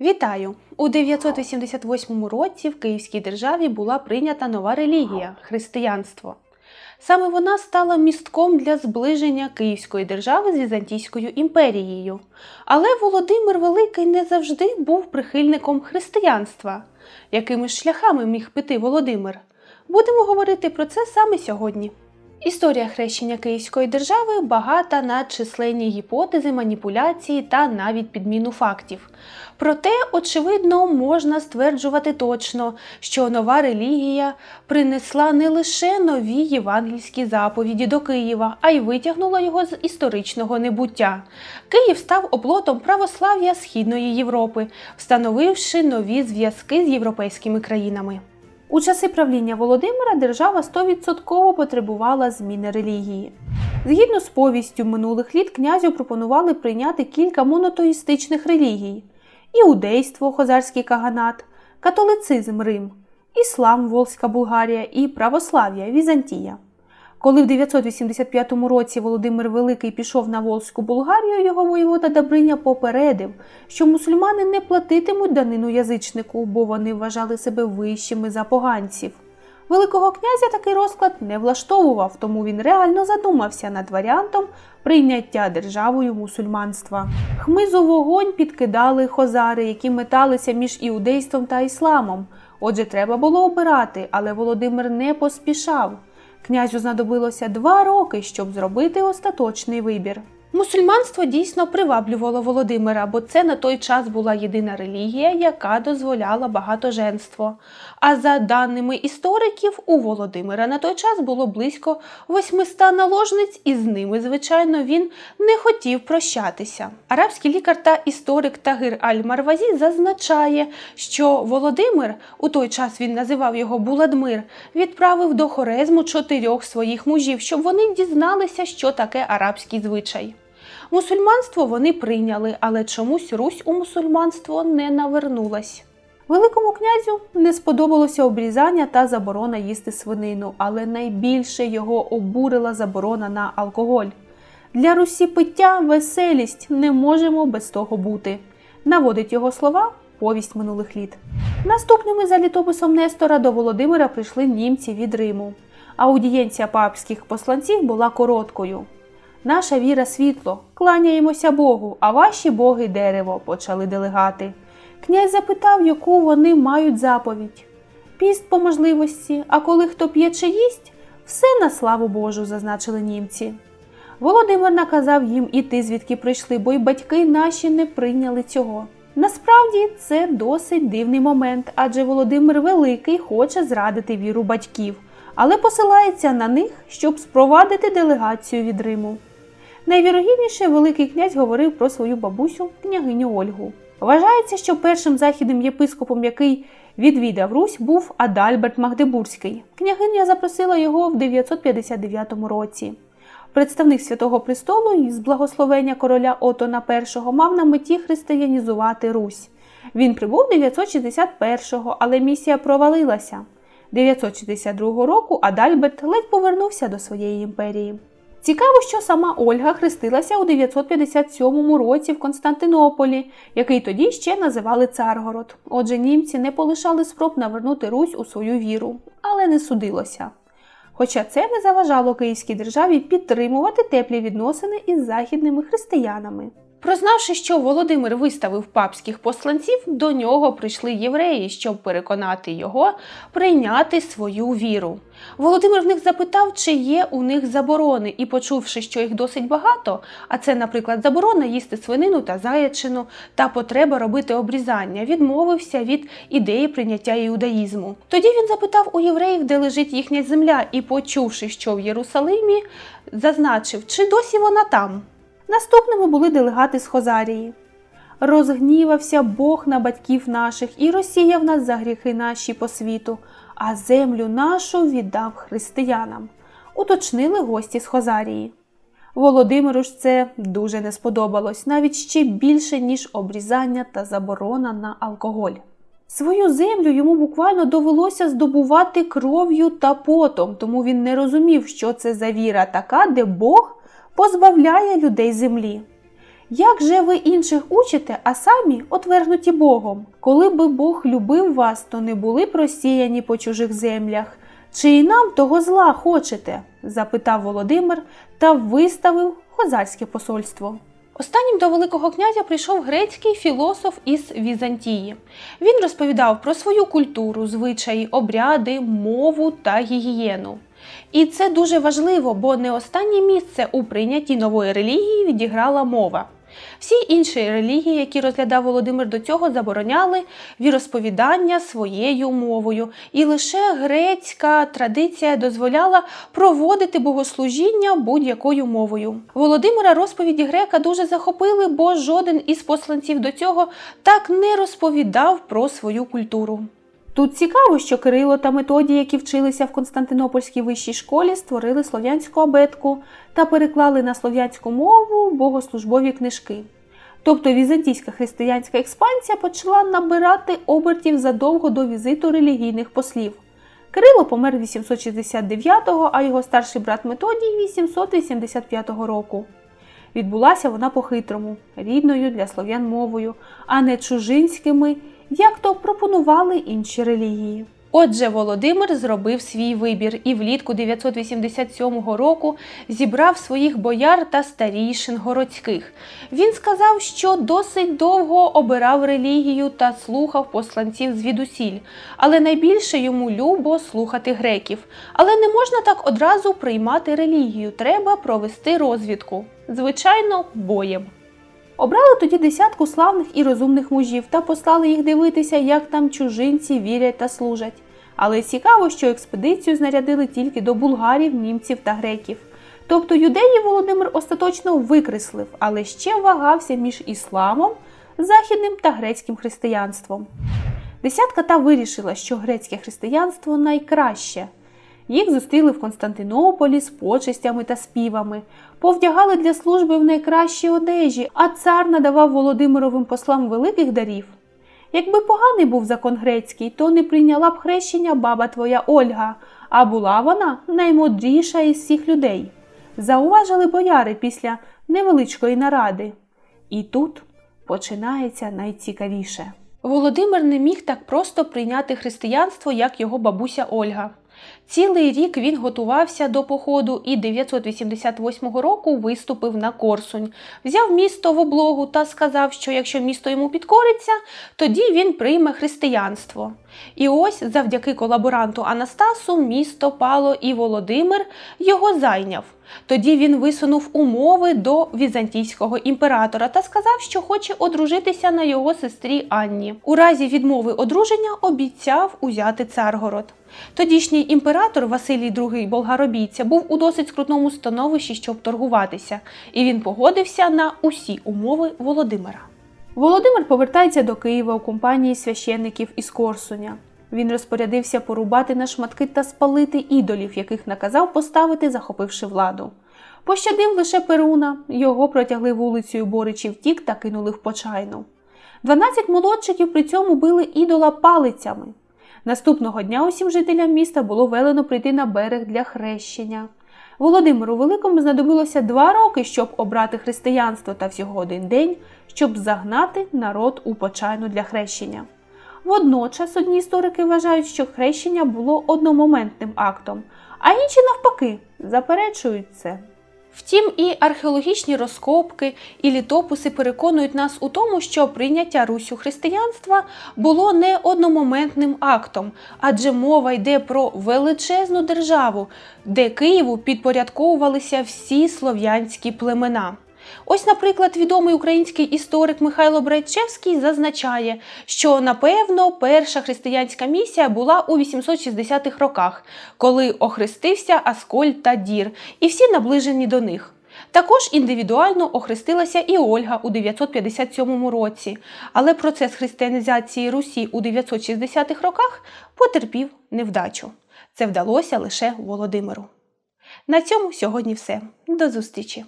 Вітаю! У 988 році в Київській державі була прийнята нова релігія християнство. Саме вона стала містком для зближення Київської держави з Візантійською імперією. Але Володимир Великий не завжди був прихильником християнства. Якими ж шляхами міг піти Володимир? Будемо говорити про це саме сьогодні. Історія хрещення Київської держави багата на численні гіпотези, маніпуляції та навіть підміну фактів. Проте, очевидно, можна стверджувати точно, що нова релігія принесла не лише нові євангельські заповіді до Києва, а й витягнула його з історичного небуття. Київ став оплотом православ'я Східної Європи, встановивши нові зв'язки з європейськими країнами. У часи правління Володимира держава 100% потребувала зміни релігії. Згідно з повістю минулих літ, князю пропонували прийняти кілька монотеїстичних релігій: іудейство, хозарський каганат, католицизм Рим, іслам, Волзька Булгарія і православ'я Візантія. Коли в 985 році Володимир Великий пішов на Волзьку Булгарію, його воєвода Добриня попередив, що мусульмани не платитимуть данину язичнику, бо вони вважали себе вищими за поганців. Великого князя такий розклад не влаштовував, тому він реально задумався над варіантом прийняття державою мусульманства. Хмизу вогонь підкидали хозари, які металися між іудейством та ісламом. Отже, треба було обирати, але Володимир не поспішав. Князю знадобилося два роки, щоб зробити остаточний вибір. Мусульманство дійсно приваблювало Володимира, бо це на той час була єдина релігія, яка дозволяла багатоженство. А за даними істориків, у Володимира на той час було близько 800 наложниць, і з ними, звичайно, він не хотів прощатися. Арабський лікар та історик Тагир Аль-Марвазі зазначає, що Володимир, у той час він називав його Буладмир, відправив до Хорезму чотирьох своїх мужів, щоб вони дізналися, що таке арабський звичай. Мусульманство вони прийняли, але чомусь Русь у мусульманство не навернулась. Великому князю не сподобалося обрізання та заборона їсти свинину, але найбільше його обурила заборона на алкоголь. Для Русі пиття веселість не можемо без того бути. Наводить його слова повість минулих літ. Наступними за літописом Нестора до Володимира прийшли німці від Риму. Аудієнція папських посланців була короткою. Наша віра світло, кланяємося Богу, а ваші боги дерево, почали делегати. Князь запитав, яку вони мають заповідь. Піст по можливості, а коли хто п'є чи їсть, все на славу Божу, зазначили німці. Володимир наказав їм іти, звідки прийшли, бо й батьки наші не прийняли цього. Насправді це досить дивний момент, адже Володимир Великий хоче зрадити віру батьків, але посилається на них, щоб спровадити делегацію від Риму. Найвірогідніше Великий князь говорив про свою бабусю, княгиню Ольгу. Вважається, що першим західним єпископом, який відвідав Русь, був Адальберт Магдебурзький. Княгиня запросила його в 959 році. Представник Святого Престолу із благословення короля Отона І мав на меті християнізувати Русь. Він прибув 961-го, але місія провалилася. 962 року Адальберт ледь повернувся до своєї імперії. Цікаво, що сама Ольга хрестилася у 957 році в Константинополі, який тоді ще називали Царгород. Отже, німці не полишали спроб навернути Русь у свою віру, але не судилося. Хоча це не заважало Київській державі підтримувати теплі відносини із західними християнами. Прознавши, що Володимир виставив папських посланців, до нього прийшли євреї, щоб переконати його прийняти свою віру. Володимир в них запитав, чи є у них заборони, і, почувши, що їх досить багато, а це, наприклад, заборона їсти свинину та заячину та потреба робити обрізання, відмовився від ідеї прийняття іудаїзму. Тоді він запитав у євреїв, де лежить їхня земля, і, почувши, що в Єрусалимі, зазначив, чи досі вона там. Наступними були делегати з Хозарії. Розгнівався Бог на батьків наших і розсіяв нас за гріхи наші по світу, а землю нашу віддав християнам, уточнили гості з Хозарії. Володимиру ж це дуже не сподобалось, навіть ще більше, ніж обрізання та заборона на алкоголь. Свою землю йому буквально довелося здобувати кров'ю та потом, тому він не розумів, що це за віра така, де Бог позбавляє людей землі. Як же ви інших учите, а самі отвергнуті Богом? Коли би Бог любив вас, то не були б розсіяні по чужих землях. Чи і нам того зла хочете? запитав Володимир та виставив хозарське посольство. Останнім до Великого князя прийшов грецький філософ із Візантії. Він розповідав про свою культуру, звичаї, обряди, мову та гігієну. І це дуже важливо, бо не останнє місце у прийнятті нової релігії відіграла мова. Всі інші релігії, які розглядав Володимир до цього, забороняли віросповідання своєю мовою, і лише грецька традиція дозволяла проводити богослужіння будь-якою мовою. Володимира розповіді грека дуже захопили, бо жоден із посланців до цього так не розповідав про свою культуру. Тут цікаво, що Кирило та Методій, які вчилися в Константинопольській вищій школі, створили слов'янську абетку та переклали на слов'янську мову богослужбові книжки. Тобто візантійська християнська експансія почала набирати обертів задовго до візиту релігійних послів. Кирило помер 869-го, а його старший брат Методій 885 року. Відбулася вона по-хитрому, рідною для слов'ян мовою, а не чужинськими, як то пропонували інші релігії. Отже, Володимир зробив свій вибір і влітку 987 року зібрав своїх бояр та старійшин городських. Він сказав, що досить довго обирав релігію та слухав посланців звідусіль, але найбільше йому любо слухати греків. Але не можна так одразу приймати релігію, треба провести розвідку. Звичайно, боєм. Обрали тоді десятку славних і розумних мужів та послали їх дивитися, як там чужинці вірять та служать. Але цікаво, що експедицію знарядили тільки до булгарів, німців та греків. Тобто юдеїв Володимир остаточно викреслив, але ще вагався між ісламом, західним та грецьким християнством. Десятка та вирішила, що грецьке християнство найкраще. Їх зустріли в Константинополі з почестями та співами, повдягали для служби в найкращі одежі, а цар надавав Володимировим послам великих дарів. Якби поганий був закон грецький, то не прийняла б хрещення баба твоя Ольга, а була вона наймудріша із всіх людей. Зауважили бояри після невеличкої наради. І тут починається найцікавіше. Володимир не міг так просто прийняти християнство, як його бабуся Ольга. Цілий рік він готувався до походу і 988 року виступив на Корсунь, взяв місто в облогу та сказав, що якщо місто йому підкориться, тоді він прийме християнство. І ось завдяки колаборанту Анастасу місто пало і Володимир його зайняв. Тоді він висунув умови до візантійського імператора та сказав, що хоче одружитися на його сестрі Анні. У разі відмови одруження обіцяв узяти Царгород. Тодішній імператор Василій II Болгаробійця був у досить скрутному становищі, щоб торгуватися, і він погодився на усі умови Володимира. Володимир повертається до Києва у компанії священників із Корсуня. Він розпорядився порубати на шматки та спалити ідолів, яких наказав поставити, захопивши владу. Пощадив лише Перуна, його протягли вулицею Боричі втік та кинули в почайну. Дванадцять молодчиків при цьому били ідола палицями. Наступного дня усім жителям міста було велено прийти на берег для хрещення. Володимиру Великому знадобилося два роки, щоб обрати християнство, та всього один день, щоб загнати народ у почайну для хрещення. Водночас одні історики вважають, що хрещення було одномоментним актом, а інші, навпаки, заперечують це. Втім, і археологічні розкопки, і літописи переконують нас у тому, що прийняття Русю християнства було не одномоментним актом, адже мова йде про величезну державу, де Києву підпорядковувалися всі слов'янські племена. Ось, наприклад, відомий український історик Михайло Брайчевський зазначає, що напевно перша християнська місія була у 860-х роках, коли охрестився Аскольд та Дір, і всі наближені до них. Також індивідуально охрестилася і Ольга у 957 році, але процес християнізації Русі у 960-х роках потерпів невдачу. Це вдалося лише Володимиру. На цьому сьогодні все. До зустрічі!